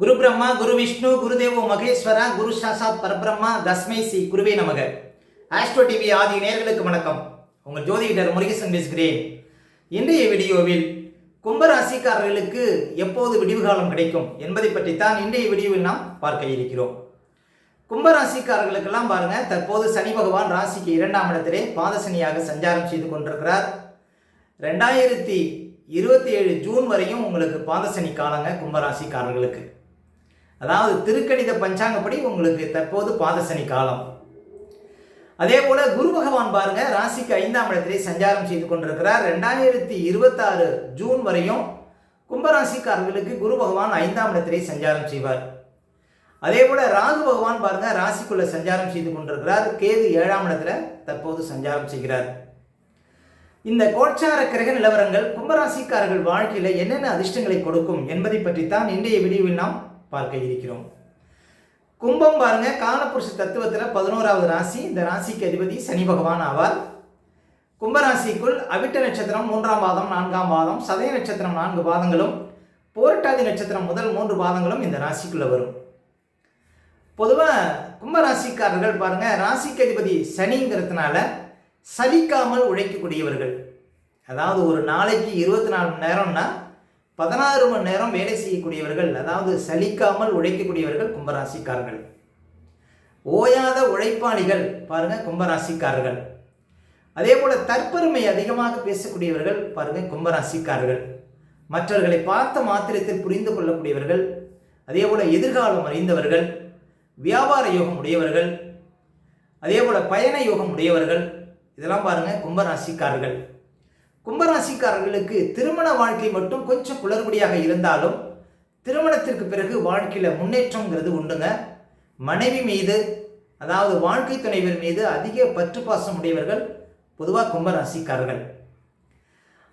குரு பிரம்மா குரு விஷ்ணு குருதேவோ மகேஸ்வரா குரு சாசாத் பரபிரம்மா தஸ்மை ஸ்ரீ குருவே நமக. ஆஸ்ட்ரோ டிவி ஆதி நேர்களுக்கு வணக்கம். உங்கள் ஜோதிடர் முருகேசன் பேசுகிறேன். இன்றைய வீடியோவில் கும்பராசிக்காரர்களுக்கு எப்போது விடிவுகாலம் கிடைக்கும் என்பதை பற்றித்தான் இன்றைய வீடியோவில் நாம் பார்க்க இருக்கிறோம். கும்பராசிக்காரர்களுக்கெல்லாம் பாருங்க தற்போது சனி பகவான் ராசிக்கு இரண்டாம் இடத்திலே பாதசனியாக சஞ்சாரம் செய்து கொண்டிருக்கிறார். ரெண்டாயிரத்தி இருபத்தி ஏழு ஜூன் வரையும் உங்களுக்கு பாதசனி காலங்க கும்பராசிக்காரர்களுக்கு. அதாவது திருக்கணித பஞ்சாங்கப்படி உங்களுக்கு தற்போது பாதசனி காலம். அதே போல குரு பகவான் பாருங்க ராசிக்கு ஐந்தாம் இடத்திலே சஞ்சாரம் செய்து கொண்டிருக்கிறார். ரெண்டாயிரத்தி இருபத்தாறு ஜூன் வரையும் கும்பராசிக்காரர்களுக்கு குரு பகவான் ஐந்தாம் இடத்திலே சஞ்சாரம் செய்வார். அதே போல ராகு பகவான் பாருங்க ராசிக்குள்ள சஞ்சாரம் செய்து கொண்டிருக்கிறார். கேது ஏழாம் இடத்துல தற்போது சஞ்சாரம் செய்கிறார். இந்த கோட்சார கிரக நிலவரங்கள் கும்பராசிக்காரர்கள் வாழ்க்கையில் என்னென்ன அதிர்ஷ்டங்களை கொடுக்கும் என்பதை பற்றித்தான் இன்றைய வீடியோவில் நாம் பார்க்க இருக்கிறோம். கும்பம் பாருங்க காலபுருஷ தத்துவத்தில் பதினோராவது ராசி. இந்த ராசிக்கு அதிபதி சனி பகவான் ஆவார். கும்பராசிக்குள் அவிட்ட நட்சத்திரம் மூன்றாம் பாதம் நான்காம் பாதம் சதய நட்சத்திரம் நான்கு பாதங்களும் போரட்டாதி நட்சத்திரம் முதல் மூன்று பாதங்களும் இந்த ராசிக்குள்ள வரும். பொதுவாக கும்பராசிக்காரர்கள் பாருங்க ராசிக்கு அதிபதி சனிங்கிறதுனால சலிக்காமல் உழைக்கக்கூடியவர்கள். அதாவது ஒரு நாளைக்கு இருபத்தி நாலு மணி நேரம்னா பதினாறு மணி நேரம் வேலை செய்யக்கூடியவர்கள் அதாவது சலிக்காமல் உழைக்கக்கூடியவர்கள் கும்பராசிக்காரர்கள். ஓயாத உழைப்பாளிகள் பாருங்க கும்பராசிக்காரர்கள். அதே போல தற்பெருமை அதிகமாக பேசக்கூடியவர்கள் பாருங்க கும்பராசிக்காரர்கள். மற்றவர்களை பார்த்த மாத்திரத்தில் புரிந்து கொள்ளக்கூடியவர்கள் அதே போல எதிர்காலம் அறிந்தவர்கள் வியாபார யோகம் உடையவர்கள் அதே போல பயண யோகம் உடையவர்கள் இதெல்லாம் பாருங்க கும்பராசிக்காரர்கள். கும்பராசிக்காரர்களுக்கு திருமண வாழ்க்கை மட்டும் கொஞ்சம் குளறுபடியாக இருந்தாலும் திருமணத்திற்கு பிறகு வாழ்க்கையில் முன்னேற்றங்கிறது உண்டுங்க. மனைவி மீது அதாவது வாழ்க்கை துணைவர் மீது அதிக பற்று பாசம் உடையவர்கள் பொதுவாக கும்பராசிக்காரர்கள்.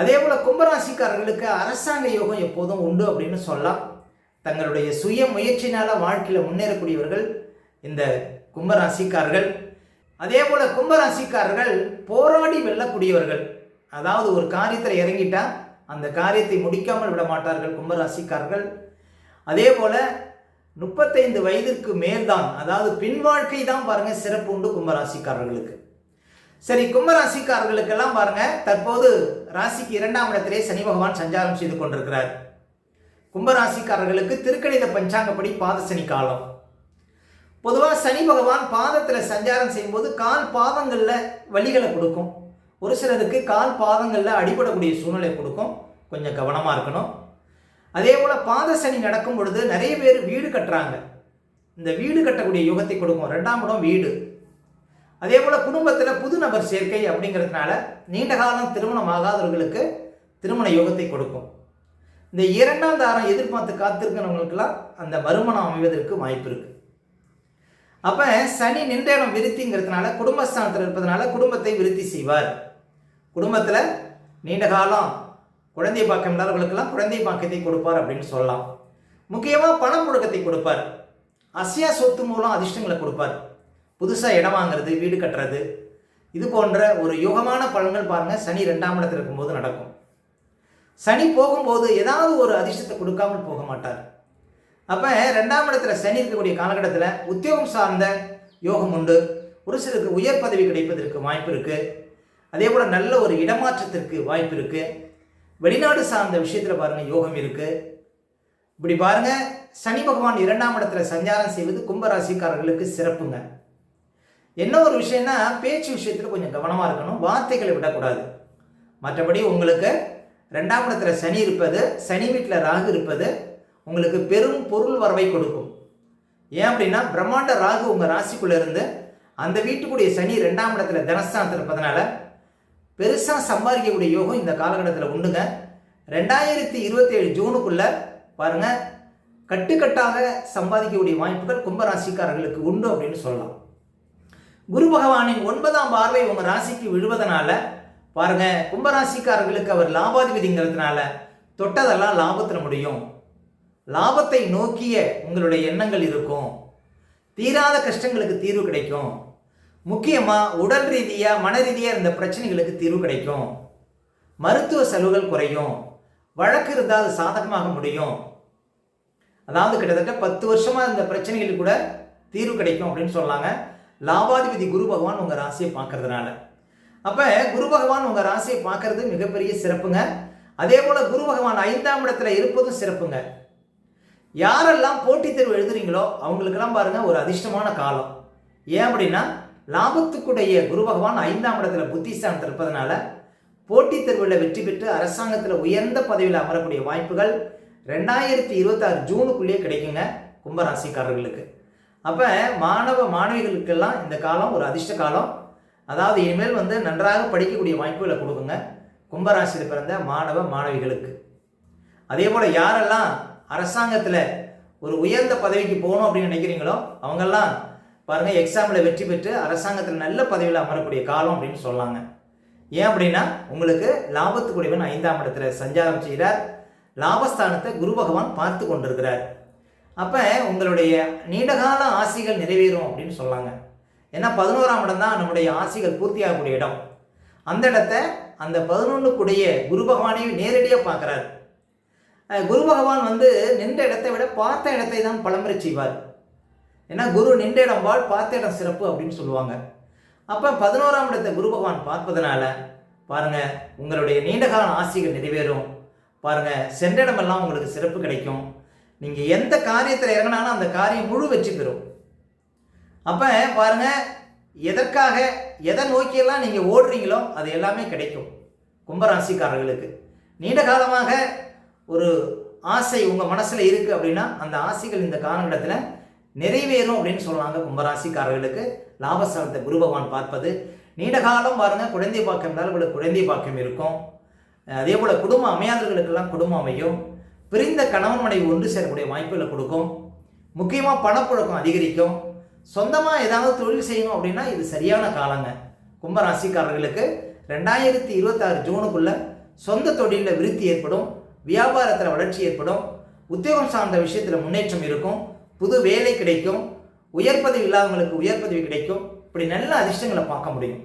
அதே போல் கும்பராசிக்காரர்களுக்கு அரசாங்க யோகம் எப்போதும் உண்டு அப்படின்னு சொல்லலாம். தங்களுடைய சுய முயற்சினால் வாழ்க்கையில் முன்னேறக்கூடியவர்கள் இந்த கும்பராசிக்காரர்கள். அதே போல் கும்பராசிக்காரர்கள் போராடி வெல்லக்கூடியவர்கள். அதாவது ஒரு காரியத்தில் இறங்கிட்டால் அந்த காரியத்தை முடிக்காமல் விட மாட்டார்கள் கும்பராசிக்காரர்கள். அதே போல் முப்பத்தைந்து வயதிற்கு மேல்தான் அதாவது பின் வாழ்க்கை தான் பாருங்கள் சிறப்பு உண்டு கும்பராசிக்காரர்களுக்கு. சரி கும்பராசிக்காரர்களுக்கெல்லாம் பாருங்கள் தற்போது ராசிக்கு இரண்டாம் இடத்திலே சனி பகவான் சஞ்சாரம் செய்து கொண்டிருக்கிறார். கும்பராசிக்காரர்களுக்கு திருக்கணித பஞ்சாங்கப்படி பாத சனி காலம். பொதுவாக சனி பகவான் பாதத்தில் சஞ்சாரம் செய்யும்போது கால் பாதங்களில் வலிகளை கொடுக்கும். ஒரு சிலருக்கு கால் பாதங்களில் அடிபடக்கூடிய சூழ்நிலை கொடுக்கும். கொஞ்சம் கவனமாக இருக்கணும். அதே போல் பாத சனி நடக்கும் பொழுது நிறைய பேர் வீடு கட்டுறாங்க. இந்த வீடு கட்டக்கூடிய யுகத்தை கொடுக்கும். ரெண்டாம் இடம் வீடு. அதே போல் குடும்பத்தில் புது நபர் சேர்க்கை அப்படிங்கிறதுனால நீண்ட காலம் திருமணம் ஆகாதவர்களுக்கு திருமண யோகத்தை கொடுக்கும். இந்த இரண்டாம் தாரம் எதிர்பார்த்து காத்திருக்கிறவங்களுக்கெல்லாம் அந்த மறுமணம் அமைவதற்கு வாய்ப்பு இருக்குது அப்போ சனி நின்ற இடம் விருத்திங்கிறதுனால குடும்பஸ்தானத்தில் இருப்பதனால குடும்பத்தை விருத்தி செய்வார். குடும்பத்தில் நீண்ட காலம் குழந்தை பாக்கம் இல்லாதவர்களுக்கெல்லாம் குழந்தை பாக்கியத்தை கொடுப்பார் அப்படின்னு சொல்லலாம். முக்கியமாக பணப்புழக்கத்தை கொடுப்பார். அசையா சொத்து மூலம் அதிர்ஷ்டங்களை கொடுப்பார். புதுசாக இடம் வாங்குறது வீடு கட்டுறது இது போன்ற ஒரு யுகமான பலன்கள் பாருங்கள் சனி ரெண்டாம் இடத்துல இருக்கும்போது நடக்கும். சனி போகும்போது ஏதாவது ஒரு அதிர்ஷ்டத்தை கொடுக்காமல் போக மாட்டார். அப்போ ரெண்டாம் இடத்துல சனி இருக்கக்கூடிய காலகட்டத்தில் உத்தியோகம் சார்ந்த யோகம் உண்டு. ஒரு சிலருக்கு உயர் பதவி கிடைப்பதற்கு வாய்ப்பு இருக்குது அதே போல் நல்ல ஒரு இடமாற்றத்திற்கு வாய்ப்பு இருக்குது வெளிநாடு சார்ந்த விஷயத்தில் பாருங்கள் யோகம் இருக்குது இப்படி பாருங்கள் சனி பகவான் இரண்டாம் இடத்துல சஞ்சாரம் செய்வது கும்பராசிக்காரர்களுக்கு சிறப்புங்க. என்ன ஒரு விஷயம்னா பேச்சு விஷயத்தில் கொஞ்சம் கவனமாக இருக்கணும் வார்த்தைகளை விடக்கூடாது. மற்றபடி உங்களுக்கு ரெண்டாம் இடத்துல சனி இருப்பது சனி வீட்டில் ராகு இருப்பது உங்களுக்கு பெரும் பொருள் வரவை கொடுக்கும். ஏன் அப்படின்னா பிரம்மாண்ட ராகு உங்கள் ராசிக்குள்ளே இருந்து அந்த வீட்டுக்குடைய சனி ரெண்டாம் இடத்துல தனஸ்தானத்தில் இருப்பதனால பெருசாக சம்பாதிக்கக்கூடிய யோகம் இந்த காலகட்டத்தில் உண்டுங்க. ரெண்டாயிரத்தி இருபத்தி ஏழு ஜூனுக்குள்ள பாருங்க கட்டுக்கட்டாக சம்பாதிக்கக்கூடிய வாய்ப்புகள் கும்பராசிக்காரர்களுக்கு உண்டு அப்படின்னு சொல்லலாம். குரு பகவானின் ஒன்பதாம் பார்வை உங்கள் ராசிக்கு விழுவதனால பாருங்க கும்பராசிக்காரர்களுக்கு அவர் லாபாதிபதிங்கிறதுனால தொட்டதெல்லாம் லாபத்தில் முடியும். லாபத்தை நோக்கிய உங்களுடைய எண்ணங்கள் இருக்கும். தீராத கஷ்டங்களுக்கு தீர்வு கிடைக்கும். முக்கியமாக உடல் ரீதியாக மன ரீதியாக இருந்த பிரச்சனைகளுக்கு தீர்வு கிடைக்கும். மருத்துவ செலவுகள் குறையும். வழக்கு இருந்தால் அது சாதகமாக முடியும். அதாவது கிட்டத்தட்ட பத்து வருஷமாக இருந்த பிரச்சனைகளுக்கு கூட தீர்வு கிடைக்கும் அப்படின்னு சொல்லாங்க. லாபாதிபதி குரு பகவான் உங்கள் ராசியை பார்க்கறதுனால. அப்போ குரு பகவான் உங்கள் ராசியை பார்க்கறது மிகப்பெரிய சிறப்புங்க. அதே போல் குரு பகவான் ஐந்தாம் இடத்துல இருப்பதும் சிறப்புங்க. யாரெல்லாம் போட்டித் தேர்வு எழுதுறீங்களோ அவங்களுக்கெல்லாம் பாருங்கள் ஒரு அதிர்ஷ்டமான காலம். ஏன் அப்படின்னா லாபத்துக்குடைய குரு பகவான் ஐந்தாம் இடத்துல புத்திஸ்தானத்தில் இருப்பதனால போட்டித் தேர்வில் வெற்றி பெற்று அரசாங்கத்தில் உயர்ந்த பதவியில் அமரக்கூடிய வாய்ப்புகள் ரெண்டாயிரத்தி இருபத்தாறு ஜூனுக்குள்ளேயே கிடைக்குங்க கும்பராசிக்காரர்களுக்கு. அப்போ மாணவ மாணவிகளுக்கெல்லாம் இந்த காலம் ஒரு அதிர்ஷ்ட காலம். அதாவது இனிமேல் வந்து நன்றாக படிக்கக்கூடிய வாய்ப்புகளை கொடுக்குங்க. கும்பராசியில் பிறந்த மாணவ மாணவிகளுக்கு. அதே போல் யாரெல்லாம் அரசாங்கத்தில் ஒரு உயர்ந்த பதவிக்கு போகணும் அப்படின்னு நினைக்கிறீங்களோ அவங்கெல்லாம் பாருங்கள் எக்ஸாமில் வெற்றி பெற்று அரசாங்கத்தில் நல்ல பதவியில் அமரக்கூடிய காலம் அப்படின்னு சொல்லாங்க. ஏன் அப்படின்னா உங்களுக்கு லாபத்துக்குடையவன் ஐந்தாம் இடத்துல சஞ்சாரம் செய்கிறார். லாபஸ்தானத்தை குரு பகவான் பார்த்து கொண்டிருக்கிறார். அப்போ உங்களுடைய நீண்டகால ஆசைகள் நிறைவேறும் அப்படின்னு சொல்லாங்க. ஏன்னா பதினோராம் இடம் தான் நம்முடைய ஆசைகள் பூர்த்தியாகக்கூடிய இடம். அந்த இடத்த அந்த பதினொன்றுக்குடைய குரு பகவானையும் நேரடியாக பார்க்குறாரு. குரு பகவான் வந்து நின்ற இடத்தை விட பார்த்த இடத்தை தான் பலமுறை செய்வார். ஏன்னா குரு நின்ற இடம் வாழ் பார்த்த இடம் சிறப்பு அப்படின்னு சொல்லுவாங்க. அப்போ பதினோராம் இடத்தை குரு பகவான் பார்ப்பதனால பாருங்க உங்களுடைய நீண்டகால ஆசைகள் நிறைவேறும். பாருங்க சென்ற இடமெல்லாம் உங்களுக்கு சிறப்பு கிடைக்கும். நீங்கள் எந்த காரியத்தில் இறங்கினாலும் அந்த காரியம் முழு வெற்றி பெறும். அப்போ பாருங்க எதற்காக எதை நோக்கியெல்லாம் நீங்கள் ஓடுறீங்களோ அது எல்லாமே கிடைக்கும் கும்பராசிக்காரர்களுக்கு. நீண்ட காலமாக ஒரு ஆசை உங்கள் மனசில் இருக்குது அப்படின்னா அந்த ஆசைகள் இந்த காலகட்டத்தில் நிறைவேறும் அப்படின்னு சொல்லுவாங்க கும்பராசிக்காரர்களுக்கு. லாபஸ்தானத்தை குரு பகவான் பார்ப்பது. நீண்ட காலம் பாருங்க குழந்தை பாக்கியம் இருந்தாலும் உங்களுக்கு குழந்தை பாக்கியம் இருக்கும். அதே போல குடும்ப அமையாதவர்களுக்கெல்லாம் குடும்பம் அமையும். பிரிந்த கணவன் மனைவி ஒன்று சேரக்கூடிய வாய்ப்புகளை கொடுக்கும். முக்கியமாக பணப்புழக்கம் அதிகரிக்கும். சொந்தமாக ஏதாவது தொழில் செய்யணும் அப்படின்னா இது சரியான காலங்க. கும்பராசிக்காரர்களுக்கு ரெண்டாயிரத்தி இருபத்தாறு ஜூனுக்குள்ள சொந்த தொழிலில் விருத்தி ஏற்படும். வியாபாரத்தில் வளர்ச்சி ஏற்படும். உத்தியோகம் சார்ந்த விஷயத்தில் முன்னேற்றம் இருக்கும். புது வேலை கிடைக்கும் உயர்பதவி இல்லாதவங்களுக்கு உயர்பதவி கிடைக்கும். இப்படி நல்ல அதிர்ஷ்டங்களை பார்க்க முடியும்.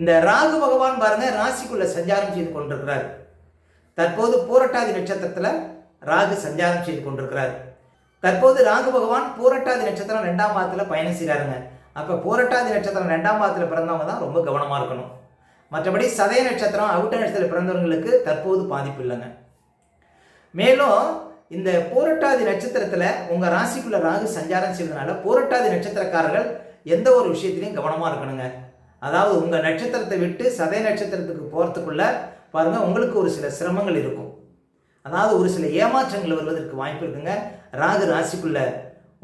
இந்த ராகு பகவான் பாருங்க ராசிக்குள்ள சஞ்சாரம் செய்து கொண்டிருக்கிறார். தற்போது பூரட்டாதி நட்சத்திரத்தில் ராகு சஞ்சாரம் செய்து கொண்டிருக்கிறார். தற்போது ராகு பகவான் பூரட்டாதி நட்சத்திரம் ரெண்டாம் பாதத்தில் பயணம் செய்கிறாருங்க அப்போ பூரட்டாதி நட்சத்திரம் ரெண்டாம் பாதத்தில் பிறந்தவங்க தான் ரொம்ப கவனமாக இருக்கணும். மற்றபடி சதய நட்சத்திரம் அவிட்ட நட்சத்திரத்தில் பிறந்தவங்களுக்கு தற்போது பாதிப்பு இல்லைங்க. மேலும் இந்த போரட்டாதி நட்சத்திரத்தில் உங்கள் ராசிக்குள்ள ராகு சஞ்சாரம் செய்வதனால போரட்டாதி நட்சத்திரக்காரர்கள் எந்த ஒரு விஷயத்திலையும் கவனமாக இருக்கணுங்க. அதாவது உங்கள் நட்சத்திரத்தை விட்டு சதய நட்சத்திரத்துக்கு போகிறதுக்குள்ள பாருங்க உங்களுக்கு ஒரு சில சிரமங்கள் இருக்கும். அதாவது ஒரு சில ஏமாற்றங்கள் வருவதற்கு வாய்ப்பு இருக்குங்க. ராகு ராசிக்குள்ள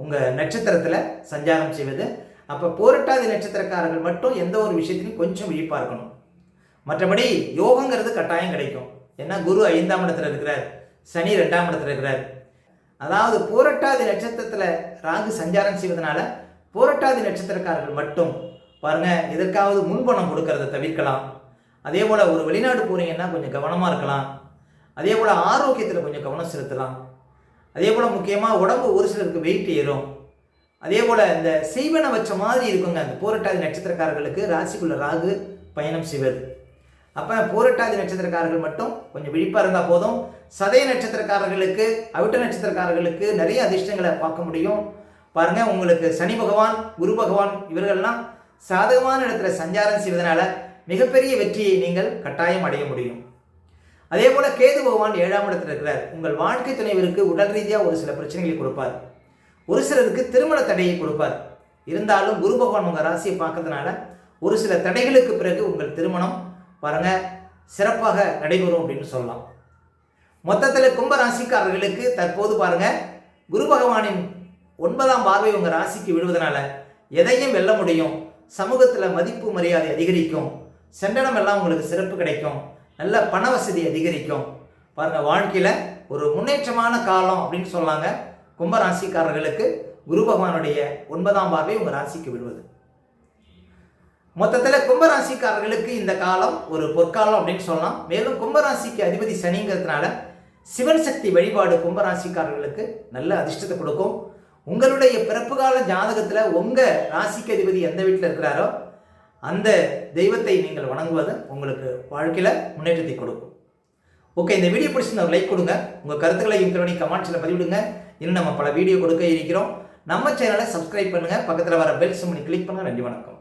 உங்கள் நட்சத்திரத்தில் சஞ்சாரம் செய்வது. அப்போ போரட்டாதி நட்சத்திரக்காரர்கள் மட்டும் எந்த ஒரு விஷயத்திலையும் கொஞ்சம் விழிப்பாக இருக்கணும். மற்றபடி யோகங்கிறது கட்டாயம் கிடைக்கும். ஏன்னா குரு ஐந்தாம் இடத்துல இருக்கிறார். சனி ரெண்டாம் இடத்துல இருக்கிறார். அதாவது போரட்டாதி நட்சத்திரத்தில் ராகு சஞ்சாரம் செய்வதனால போரட்டாதி நட்சத்திரக்காரர்கள் மட்டும் பாருங்க எதற்காவது முன்பணம் கொடுக்கறத தவிர்க்கலாம். அதே போல் ஒரு வெளிநாடு போகிறீங்கன்னா கொஞ்சம் கவனமாக இருக்கலாம். அதே போல் ஆரோக்கியத்தில் கொஞ்சம் கவனம் செலுத்தலாம். அதே போல் முக்கியமாக உடம்பு ஒரு சிலருக்கு வெயிட் ஏறும். அதே போல் இந்த செய்வன வச்ச மாதிரி இருக்குங்க அந்த போரட்டாதி நட்சத்திரக்காரர்களுக்கு ராசிக்குள்ள ராகு பயணம் செய்வது. அப்போ போரட்டாதி நட்சத்திரக்காரர்கள் மட்டும் கொஞ்சம் விழிப்பாக இருந்தால் போதும். சதய நட்சத்திரக்காரர்களுக்கு அவிட்ட நட்சத்திரக்காரர்களுக்கு நிறைய அதிர்ஷ்டங்களை பார்க்க முடியும். பாருங்க உங்களுக்கு சனி பகவான் குரு பகவான் இவர்கள்லாம் சாதகமான இடத்துல சஞ்சாரம் செய்வதனால மிகப்பெரிய வெற்றியை நீங்கள் கட்டாயம் அடைய முடியும். அதே போல் கேது பகவான் ஏழாம் இடத்துல இருக்கிறார். உங்கள் வாழ்க்கை துணைவருக்கு உடல் ரீதியாக ஒரு சில பிரச்சனைகளை கொடுப்பார். ஒரு சிலருக்கு திருமண தடையை கொடுப்பார். இருந்தாலும் குரு பகவான் உங்கள் ராசியை பார்க்கறதுனால ஒரு சில தடைகளுக்கு பிறகு உங்கள் திருமணம் பாருங்கள் சிறப்பாக நடைபெறும் அப்படின்னு சொல்லலாம். மொத்தத்தில் கும்ப ராசிக்காரர்களுக்கு தற்போது பாருங்க குரு பகவானின் ஒன்பதாம் பார்வை உங்கள் ராசிக்கு விழுவதனால எதையும் வெல்ல முடியும். சமூகத்தில் மதிப்பு மரியாதை அதிகரிக்கும். சென்றனம் எல்லாம் உங்களுக்கு சிறப்பு கிடைக்கும். நல்ல பண வசதி அதிகரிக்கும். பாருங்கள் வாழ்க்கையில் ஒரு முன்னேற்றமான காலம் அப்படின்னு சொல்லாங்க. கும்ப ராசிக்காரர்களுக்கு குரு பகவானுடைய ஒன்பதாம் பார்வை உங்கள் ராசிக்கு விழுவது. மொத்தத்தில் கும்பராசிக்காரர்களுக்கு இந்த காலம் ஒரு பொற்காலம் அப்படின்னு சொல்லலாம். மேலும் கும்பராசிக்கு அதிபதி சனிங்கிறதுனால சிவன் சக்தி வழிபாடு கும்பராசிக்காரர்களுக்கு நல்ல அதிர்ஷ்டத்தை கொடுக்கும். உங்களுடைய பிறப்பு கால ஜாதகத்தில் உங்கள் ராசிக்கு அதிபதி எந்த வீட்டில் இருக்கிறாரோ அந்த தெய்வத்தை நீங்கள் வணங்குவது உங்களுக்கு வாழ்க்கையில் முன்னேற்றத்தை கொடுக்கும். ஓகே இந்த வீடியோ பிடிச்சிருந்தா ஒரு லைக் கொடுங்க. உங்கள் கருத்துக்களை இன்க்ளோனி கமெண்ட்ஸில் பதிவிடுங்க. இன்னும் நம்ம பல வீடியோ கொடுக்க இருக்கிறோம். நம்ம சேனலை சப்ஸ்கிரைப் பண்ணுங்கள் பக்கத்தில் வர பெல் சிம்மனி கிளிக் பண்ணுங்கள் நன்றி வணக்கம்.